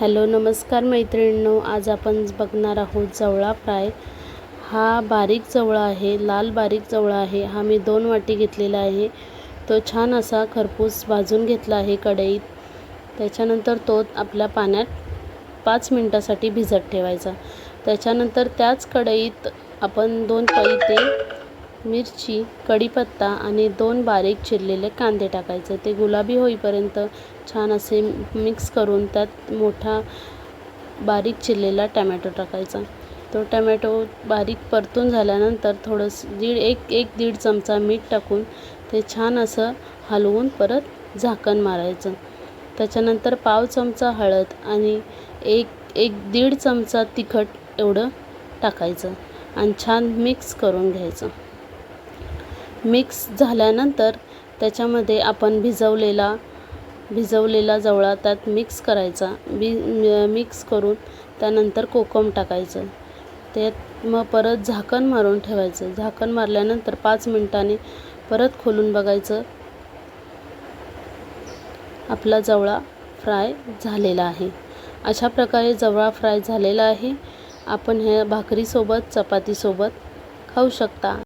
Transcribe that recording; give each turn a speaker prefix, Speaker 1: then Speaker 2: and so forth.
Speaker 1: Hello नमस्कार मैत्रिणींनो. आज आपण बघणार आहोत जवळा फ्राय. हा बारीक जवळा आहे लाल बारीक जवळा आहे. हा मी दोन वाटी घेतलेला आहे. तो छान असा खरपूस भाजून घेतला आहे कढईत. त्याच्यानंतर तो आपल्या पाण्यात पाच मिनटासाठी भिजत ठेवायचा. त्याच्यानंतर त्याच कढईत आपण दोन पळी ते मिरची कढीपत्ता आणि दोन बारीक चिरलेले कांदे टाकायचे. ते गुलाबी होईपर्यंत छान असे मिक्स करून त्यात मोठा बारीक चिरलेला टॅमॅटो टाकायचा. तो टॅमॅटो बारीक परतून झाल्यानंतर थोडंसं दीड एक एक दीड चमचा मीठ टाकून ते छान असं हलवून परत झाकण मारायचं. त्याच्यानंतर पाव चमचा हळद आणि एक एक दीड चमचा तिखट एवढं टाकायचं आणि छान मिक्स करून घ्यायचं. मिक्स झाल्यानंतर त्याच्यामध्ये आपण भिजवलेला भिजवलेला जवळा त्यात मिक्स करायचा. बी मिक्स करून त्यानंतर कोकम टाकायचं. त्यात मग परत झाकण मारून ठेवायचं. झाकण मारल्यानंतर पाच मिनटाने परत खोलून बघायचं. आपला जवळा फ्राय झालेला आहे. अशा प्रकारे जवळा फ्राय झालेला आहे. आपण हे भाकरीसोबत चपातीसोबत खाऊ शकता.